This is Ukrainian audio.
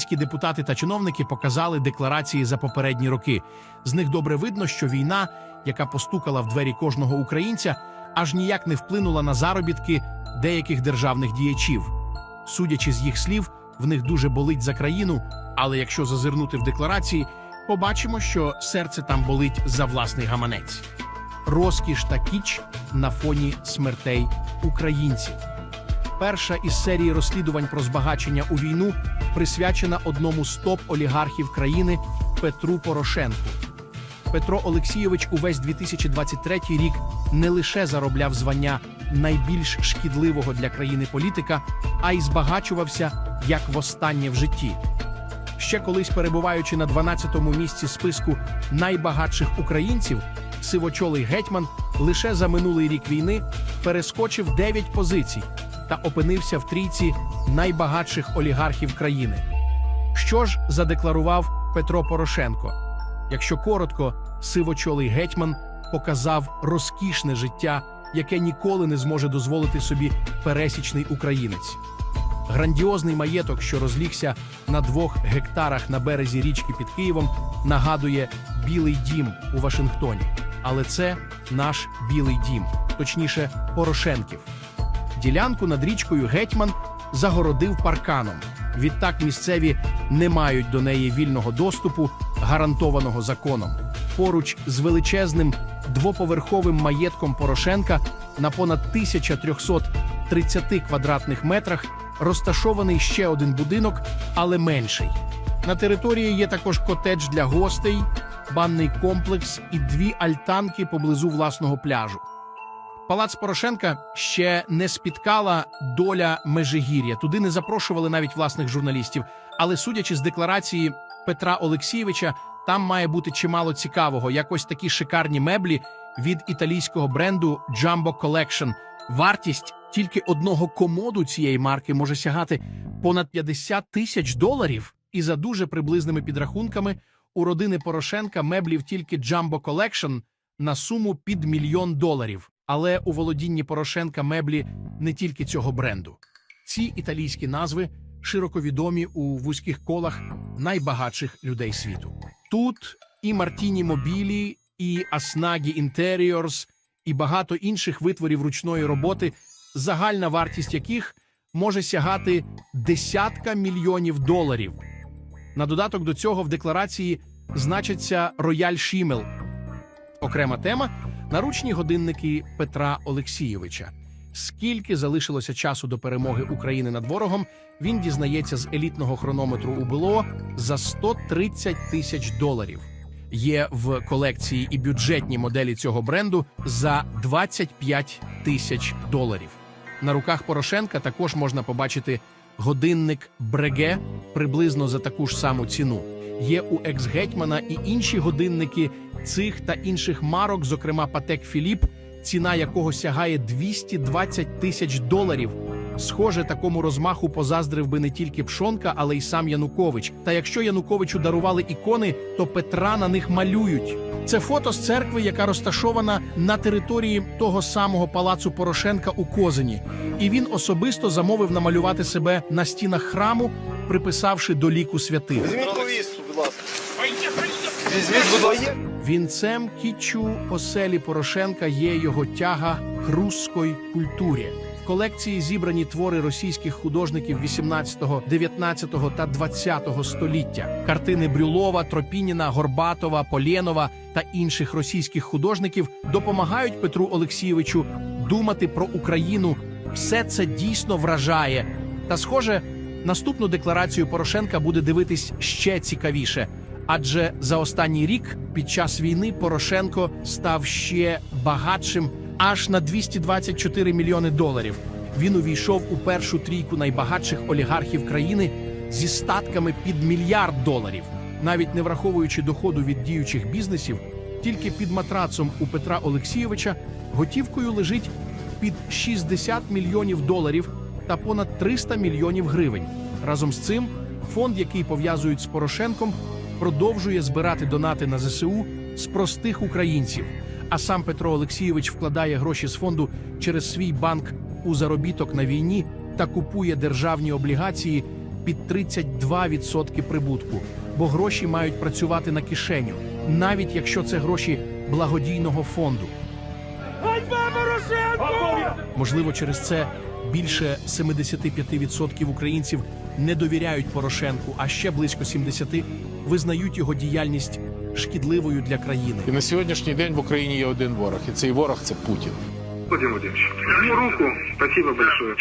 Українські депутати та чиновники показали декларації за попередні роки. З них добре видно, що війна, яка постукала в двері кожного українця, аж ніяк не вплинула на заробітки деяких державних діячів. Судячи з їх слів, в них дуже болить за країну, але якщо зазирнути в декларації, побачимо, що серце там болить за власний гаманець. Розкіш та кіч на фоні смертей українців. Перша із серії розслідувань про збагачення у війну присвячена одному з топ-олігархів країни Петру Порошенку. Петро Олексійович увесь 2023 рік не лише заробляв звання найбільш шкідливого для країни політика, а й збагачувався як востаннє в житті. Ще колись перебуваючи на 12-му місці списку найбагатших українців, сивочолий гетьман лише за минулий рік війни перескочив 9 позицій та опинився в трійці найбагатших олігархів країни. Що ж задекларував Петро Порошенко? Якщо коротко, сивочолий гетьман показав розкішне життя, яке ніколи не зможе дозволити собі пересічний українець. Грандіозний маєток, що розлігся на двох гектарах на березі річки під Києвом, нагадує Білий дім у Вашингтоні. Але це наш Білий дім, точніше, Порошенків. Ділянку над річкою Гетьман загородив парканом. Відтак місцеві не мають до неї вільного доступу, гарантованого законом. Поруч з величезним двоповерховим маєтком Порошенка на понад 1330 квадратних метрах розташований ще один будинок, але менший. На території є також котедж для гостей, банний комплекс і дві альтанки поблизу власного пляжу. Палац Порошенка ще не спіткала доля Межигір'я. Туди не запрошували навіть власних журналістів. Але судячи з декларації Петра Олексійовича, там має бути чимало цікавого. Якось такі шикарні меблі від італійського бренду Jumbo Collection. Вартість тільки одного комоду цієї марки може сягати понад 50 тисяч доларів. І за дуже приблизними підрахунками у родини Порошенка меблів тільки Jumbo Collection на суму під мільйон доларів. Але у володінні Порошенка меблі не тільки цього бренду. Ці італійські назви широко відомі у вузьких колах найбагатших людей світу. Тут і Мартіні Мобілі, і Аснагі Інтеріорс, і багато інших витворів ручної роботи, загальна вартість яких може сягати десятка мільйонів доларів. На додаток до цього в декларації значиться Рояль Шімел. Окрема тема наручні годинники Петра Олексійовича. Скільки залишилося часу до перемоги України над ворогом, він дізнається з елітного хронометру у БЛО за 130 тисяч доларів. Є в колекції і бюджетні моделі цього бренду за 25 тисяч доларів. На руках Порошенка також можна побачити годинник Бреге приблизно за таку ж саму ціну. Є у екс-гетьмана і інші годинники цих та інших марок, зокрема Патек Філіп, ціна якого сягає 220 тисяч доларів. Схоже, такому розмаху позаздрив би не тільки Пшонка, але й сам Янукович. Та якщо Януковичу дарували ікони, то Петра на них малюють. Це фото з церкви, яка розташована на території того самого палацу Порошенка у Козині. І він особисто замовив намалювати себе на стінах храму, приписавши до ліку святих. Візьміть повістку, будь ласка. Візьміть, будь ласка. Вінцем кічу оселі Порошенка є його тяга к руської культурі. В колекції зібрані твори російських художників 18, 19 та 20 століття. Картини Брюлова, Тропініна, Горбатова, Полєнова та інших російських художників допомагають Петру Олексійовичу думати про Україну. Все це дійсно вражає. Та, схоже, наступну декларацію Порошенка буде дивитись ще цікавіше. Адже за останній рік під час війни Порошенко став ще багатшим аж на 224 мільйони доларів. Він увійшов у першу трійку найбагатших олігархів країни зі статками під мільярд доларів, навіть не враховуючи доходу від діючих бізнесів, тільки під матрацом у Петра Олексійовича готівкою лежить під 60 мільйонів доларів та понад 300 мільйонів гривень. Разом з цим фонд, який пов'язують з Порошенком, продовжує збирати донати на ЗСУ з простих українців. А сам Петро Олексійович вкладає гроші з фонду через свій банк у заробіток на війні та купує державні облігації, під 32% прибутку, бо гроші мають працювати на кишеню, навіть якщо це гроші благодійного фонду. Можливо, через це більше 75% українців не довіряють Порошенку, а ще близько 70% визнають його діяльність шкідливою для країни. І на сьогоднішній день в Україні є один ворог, і цей ворог це Путін. Владимир Владимирович, руку. Спасибо большое.